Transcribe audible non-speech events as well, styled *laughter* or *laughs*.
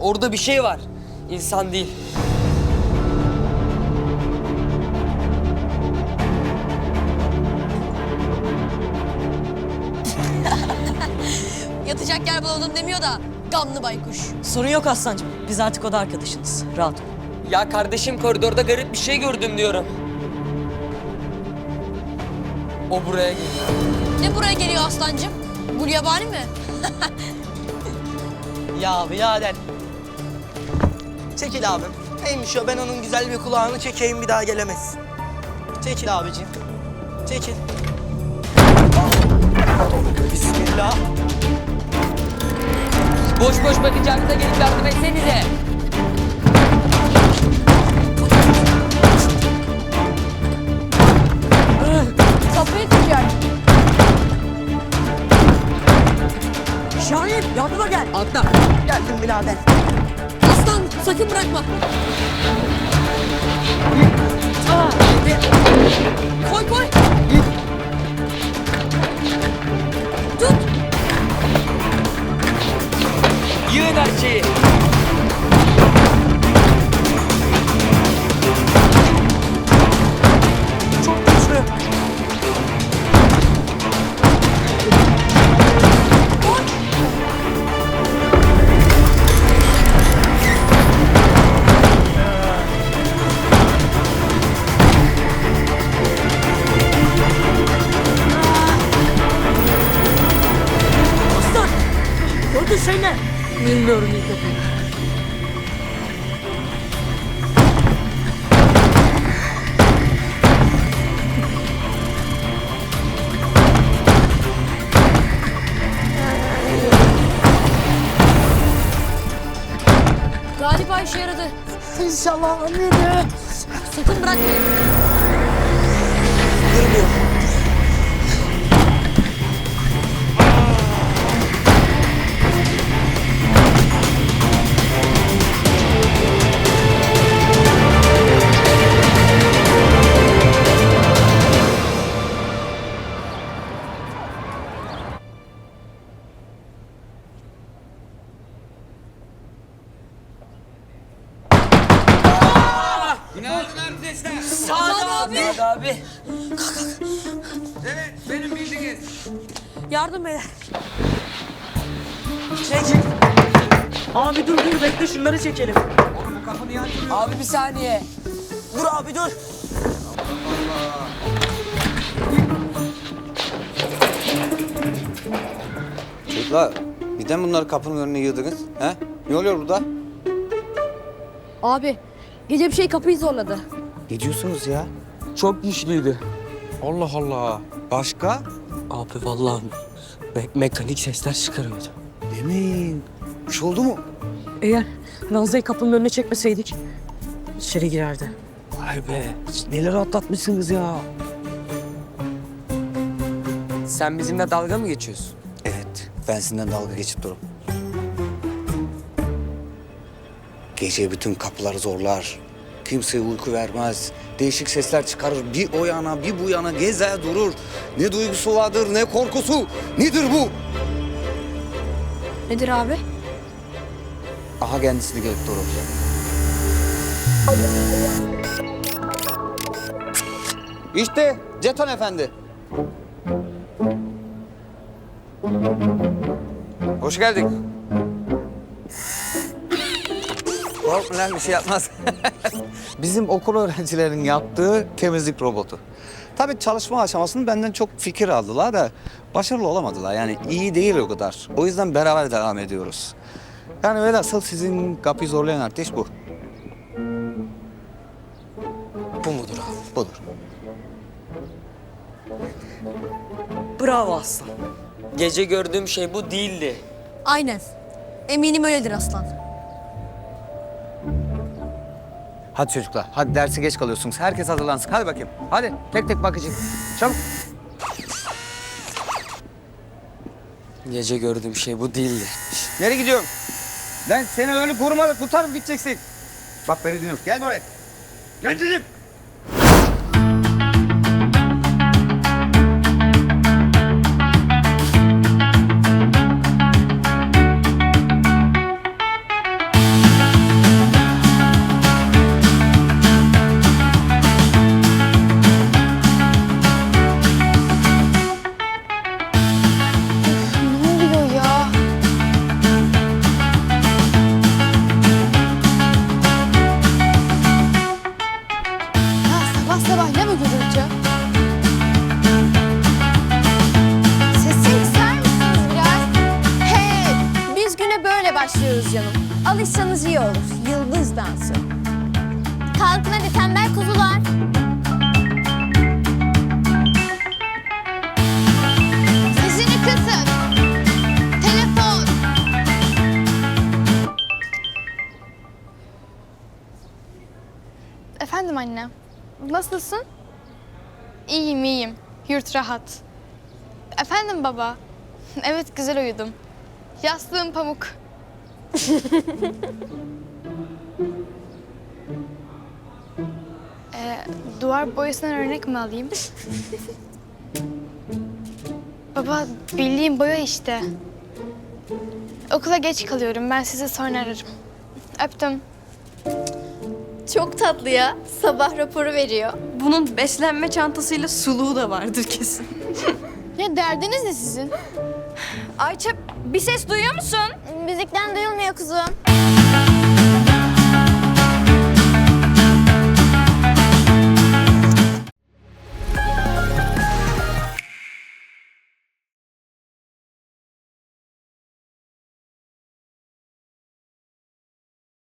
Orada bir şey var. İnsan değil. *laughs* Yatacak yer bulalım demiyor da gamlı baykuş. Sorun yok Aslancığım. Biz artık oda arkadaşınız. Rahat ol. Ya kardeşim koridorda garip bir şey gördüm diyorum. O buraya geliyor. Ne buraya geliyor aslancım? Bu yabani mi? *laughs* Ya birader. Çekil abim. Neymiş o ben onun güzel bir kulağını çekeyim bir daha gelemez. Çekil abicim. Çekil. Bismillah. Boş boş bakacağınıza gelip yardım etsenize. Kapıyı tutacak. Şahin yardıma gel. Atla. Geldim birader. Aslan sakın bırakma. Koy koy. Tut. Yığın her. Şey ne? Bilmiyorum defa. Galiba işe yaradı. İnşallah anne. Sakın bırakmayın. Arkadaşlar. Sağ abi. Hadi abi. Evet, benim bildiğiniz. Yardım beyler. Çekil. Abi dur dur bekle şunları çekelim. Oğlum bu kapı niye açılıyor? Abi bir saniye. Dur abi dur. Çocuklar, neden bunları kapının önüne yığdınız? He? Ne oluyor burada? Abi gece bir şey kapıyı zorladı. Ne diyorsunuz ya? Çok güçlüydü. Allah Allah. Başka? Abi vallahi me- mekanik sesler çıkarıyordu. Demin. Bir şey oldu mu? Eğer Nazlı'yı kapının önüne çekmeseydik içeri girerdi. Vay be. siz Neler atlatmışsınız ya. Sen bizimle dalga mı geçiyorsun? Evet, ben sizinle dalga geçip durum. Gece bütün kapıları zorlar. Kimseye uyku vermez. Değişik sesler çıkarır. Bir o yana bir bu yana gezer durur. Ne duygusu vardır ne korkusu. Nedir bu? Nedir abi? Aha kendisini gelip durur. İşte Ceton Efendi. Hoş geldik. Korkma lan bir şey yapmaz. *laughs* Bizim okul öğrencilerinin yaptığı temizlik robotu. Tabii çalışma aşamasını benden çok fikir aldılar da başarılı olamadılar. Yani iyi değil o kadar. O yüzden beraber devam ediyoruz. Yani velhasıl sizin kapıyı zorlayan ateş bu. Bu mudur abi? Budur. Bravo Aslan. Gece gördüğüm şey bu değildi. Aynen. Eminim öyledir aslan. Hadi çocuklar, hadi derse geç kalıyorsunuz. Herkes hazırlansın. Hadi bakayım. Hadi tek tek bakıcı. Çabuk. Gece gördüğüm şey bu değildi. Nereye gidiyorsun? Ben seni öyle korumada tutarım gideceksin. Bak beni dinliyorum. Gel buraya. Gel dedim. Alışsanız iyi olur. Yıldız dansı. Kalkın hadi tembel kuzular. Sesini kısın. Telefon. Efendim anne, nasılsın? İyiyim, iyiyim. Yurt rahat. Efendim baba? *laughs* Evet, güzel uyudum. Yastığım pamuk. Ee, duvar boyasından örnek mi alayım? baba, bildiğim boya işte. Okula geç kalıyorum. Ben sizi sonra ararım. Öptüm. Çok tatlı ya. Sabah raporu veriyor. Bunun beslenme çantasıyla suluğu da vardır kesin. *laughs* Ya derdiniz ne sizin? Ayça bir ses duyuyor musun? Müzikten duyulmuyor kuzum.